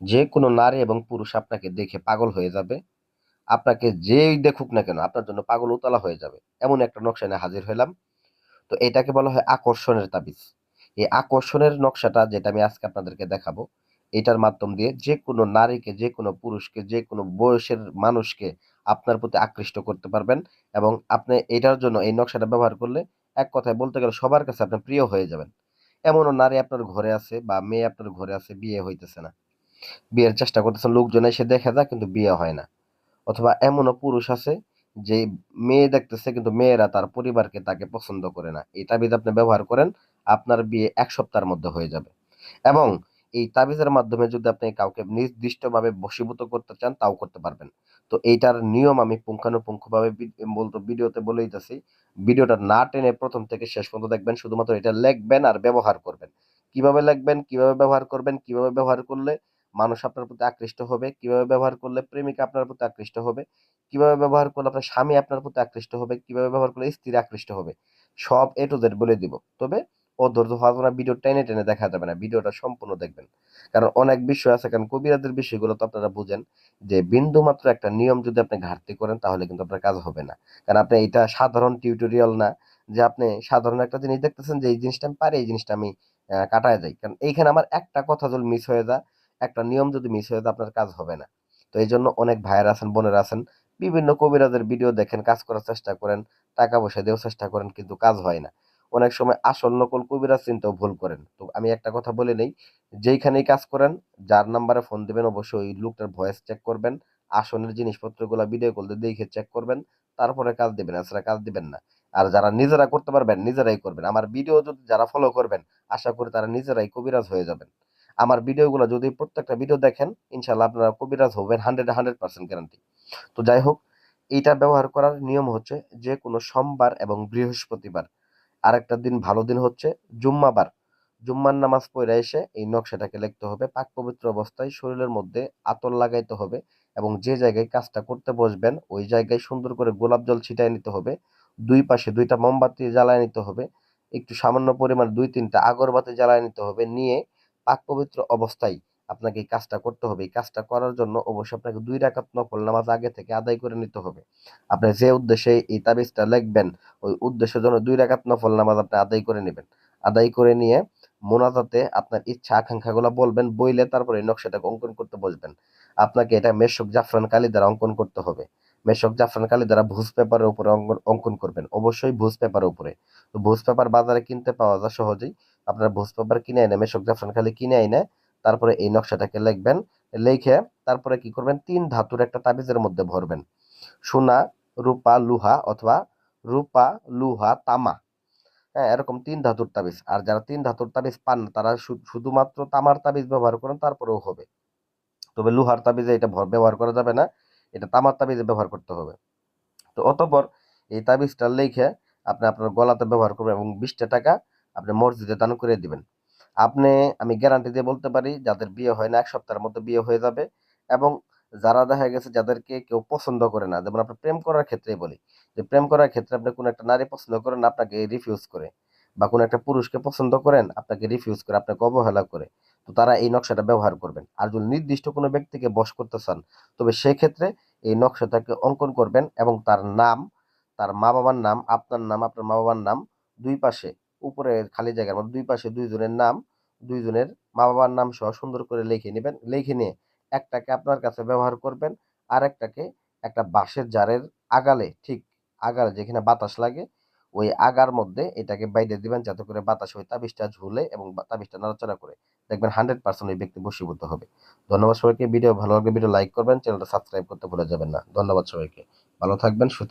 যে কোনো নারী এবং পুরুষ আপনাকে দেখে পাগল হয়ে যাবে। আপনাকে যেই দেখুক না কেন আপনার জন্য পাগল উতলা হয়ে যাবে। এমন একটা নকশা নিয়ে হাজির হলাম। তো এটাকে বলা হয় আকর্ষণের তাবিজ। এই আকর্ষণের নকশাটা যেটা আমি আজকে আপনাদেরকে দেখাবো, এটার মাধ্যম দিয়ে যে কোনো নারীকে, যে কোনো পুরুষকে, যে কোনো বয়সের মানুষকে আপনার প্রতি আকৃষ্ট করতে পারবেন এবং আপনি এটার জন্য এই নকশাটা ব্যবহার করলে এক কথায় বলতে গেলে সবার কাছে আপনি প্রিয় হয়ে যাবেন। এমনও নারী আপনার ঘরে আছে বা মেয়ে আপনার ঘরে আছে, বিয়ে হইতেছে না। বিয়ের চেষ্টা করতেছে, লোকজন এসে দেখে যায় কিন্তু বিয়ে হয় না। অথবা এমনও পুরুষ আছে যে মেয়ে দেখতেছে কিন্তু মেয়েরা তার পরিবারকে তাকে পছন্দ করে না। এই তাবিজ আপনি ব্যবহার করেন, আপনার বিয়ে এক সপ্তাহের মধ্যে হয়ে যাবে। এবং এই তাবিজের মাধ্যমে যদি আপনি কাউকে নির্দিষ্টভাবে বশীভূত করতে চান, তাও করতে পারবেন। তো এইটার নিয়ম আমি পুঙ্খানুপুঙ্খভাবে বলতো, ভিডিওতে বলেই যাচ্ছি ভিডিওটা না টেনে প্রথম থেকে শেষ পর্যন্ত দেখবেন, শুধুমাত্র এটা লিখবেন আর ব্যবহার করবেন। কীভাবে লিখবেন, কীভাবে ব্যবহার করবেন, কীভাবে ব্যবহার করলে মানুষ আপনার প্রতি আকৃষ্ট হবে, কীভাবে ব্যবহার করলে প্রেমিকা আপনার প্রতি আকৃষ্ট হবে, কীভাবে ব্যবহার করলে আপনার স্বামী আপনার প্রতি আকৃষ্ট হবে, কীভাবে ব্যবহার করলে স্ত্রী আকৃষ্ট হবে, সব এ টু জেড বলে দিব। তবে ও ধৈর্য হওয়া না ভিডিও টেনে টেনে দেখা যাবে না, ভিডিওটা সম্পূর্ণ দেখবেন। কারণ অনেক বিষয় আছে, কারণ কবিরাজের বিষয়গুলো তো আপনারা বুঝেন যে বিন্দু মাত্র একটা নিয়ম যদি আপনি ঘাটতি করেন তাহলে কিন্তু আপনার কাজ হবে না। কারণ আপনি এটা সাধারণ টিউটোরিয়াল না যে আপনি সাধারণ একটা জিনিস দেখতেছেন যে এই জিনিসটা আমি পারি, এই জিনিসটা আমি কাটায় যাই। কারণ এইখানে আমার একটা কথা যদি মিস হয়ে যায় একটা নিয়ম যদি মিস হয়ে যায় আপনার কাজ হবে না। তো এই জন্য অনেক ভাইয়ের আছেন, বোনেরা আছেন, বিভিন্ন কবিরাজের ভিডিও দেখেন, কাজ করার চেষ্টা করেন, টাকা পয়সা দিয়েও চেষ্টা করেন, কিন্তু কাজ হয় না। অনেক সময় আসল নকল কবিরাজ চিন্তাও ভুল করেন। তো আমি একটা কথা বলে নেই, যেইখানেই কাজ করেন, যার নাম্বারে ফোন দিবেন, অবশ্যই ওই লোকটার ভয়েস চেক করবেন আসনের জিনিসপত্রগুলো ভিডিও দিয়ে দেখে চেক করবেন, তারপরে কাজ দিবেন, এছাড়া কাজ দিবেন না। আর যারা নিজেরা করতে পারবেন, নিজেরাই করবেন। আমার ভিডিও যদি যারা ফলো করবেন, আশা করি তারা নিজেরাই কবিরাজ হয়ে যাবেন। আমার ভিডিওগুলো যদি প্রত্যেকটা ভিডিও দেখেন ইনশাল্লাহ আপনারা কবিরাজ হবেন, হান্ড্রেড হান্ড্রেড পার্সেন্ট গ্যারান্টি তো যাই হোক, এইটা ব্যবহার করার নিয়ম হচ্ছে যে কোনো সোমবার এবং বৃহস্পতিবার, আরেকটা দিন ভালো দিন হচ্ছে জুম্মাবার। জুম্মার নামাজ পড়ে এসে এই নকশাটাকে লিখতে হবে, পাক পবিত্র অবস্থায় শরীরের মধ্যে আতর লাগাইতে হবে এবং যে জায়গায় কাজটা করতে বসবেন, ওই জায়গায় সুন্দর করে গোলাপ জল ছিটাই নিতে হবে, দুই পাশে দুইটা মোমবাতি জ্বালায় নিতে হবে, একটু সামান্য পরিমাণ দুই তিনটা আগরবাতি জ্বালায় নিতে হবে, নিয়ে পাক পবিত্র অবস্থায় আপনাকে এই কাজটা করতে হবে। এই কাজটা করার জন্য অবশ্যই আপনাকে দুই রাকাত নফল নামাজ আগে থেকে আদায় করে নিতে হবে। আপনি যে উদ্দেশ্যে এই তাবিজটা লিখবেন, ওই উদ্দেশ্যের জন্য দুই রাকাত নফল নামাজ আপনি আদায় করে নেবেন। আদায় করে নিয়ে মোনাজাতে আপনার ইচ্ছা আকাঙ্ক্ষাগুলো বলবেন, বইলে তারপরে নকশাটাকে অঙ্কন করতে বসবেন। আপনাকে এটা মেশক জাফরান কালি দ্বারা অঙ্কন করতে হবে। মেশক জাফরান কালি দ্বারা ভুজ পেপারের উপরে অঙ্কন করবেন। অবশ্যই ভুজ পেপারের উপরে। ভুজ পেপার বাজারে কিনতে পাওয়া যায় সহজেই। আপনারা ভুজ পেপার কিনে এনে, মেশক জাফরান কালি কিনে এনে, তারপরে এই নকশাটাকে লিখবেন, লিখে তারপরে কি করবেন? তিন ধাতুর একটা তাবিজের মধ্যে ভরবেন। সোনা, রূপা, লুহা অথবা রূপা, লুহা, তামা। হ্যাঁ এরকম তিন ধাতুর তাবিজ। আর যারা তিন ধাতুর তাবিজ পান তারা শুধুমাত্র তামার তাবিজ ব্যবহার করেন, তারপরেও হবে। তবে লোহার তাবিজে এটা ভর- ব্যবহার করা যাবে না, এটা তামার তাবিজে ব্যবহার করতে হবে। তো অতঃপর এই তাবিজটা লিখে আপনি আপনার গলাতে ব্যবহার করবেন এবং বিশটা টাকা আপনি মসজিদে দান করে দিবেন। আপনি, আমি গ্যারান্টি দিয়ে বলতে পারি, যাদের বিয়ে হয় না, এক সপ্তাহের মধ্যে বিয়ে হয়ে যাবে এবং যারা দেখা গেছে যাদেরকে কেউ পছন্দ করে না, যেমন আপনি প্রেম করার ক্ষেত্রেই বলি, যে প্রেম করার ক্ষেত্রে আপনি কোনো একটা নারী পছন্দ করেন, আপনাকে রিফিউজ করে বা কোনো একটা পুরুষকে পছন্দ করেন, আপনাকে রিফিউজ করে, আপনাকে অবহেলা করে, তো তারা এই নকশাটা ব্যবহার করবেন। আর যদি নির্দিষ্ট কোনো ব্যক্তিকে বশ করতে চান, তবে সেক্ষেত্রে এই নকশাটাকে অঙ্কন করবেন এবং তার নাম, তার মা বাবার নাম, আপনার নাম, আপনার মা বাবার নাম দুই পাশে উপরে খালি জায়গার মধ্যে দুই পাশে দুইজনের নাম, দুইজনের মা বাবার নাম সহ সুন্দর করে লিখে নেবেন। লিখে নিয়ে একটাকে আপনার কাছে ব্যবহার করবেন আর একটাকে একটা বাঁশের জারের আগালে, ঠিক আগালে যেখানে বাতাস লাগে, ওই আগার মধ্যে এটাকে বাইরে দিবেন যাতে করে বাতাস ওই তাবিজটা ঝুলে এবং তাবিজটা নড়াচড়া করে দেখবেন হান্ড্রেড পার্সেন্ট ওই ব্যক্তি বশীভূত হবে। ধন্যবাদ সবাইকে। ভিডিও ভালো লাগলে ভিডিও লাইক করবেন, চ্যানেলটা সাবস্ক্রাইব করতে ভুলে যাবেন না। ধন্যবাদ সবাইকে। ভালো থাকবেন, সুস্থ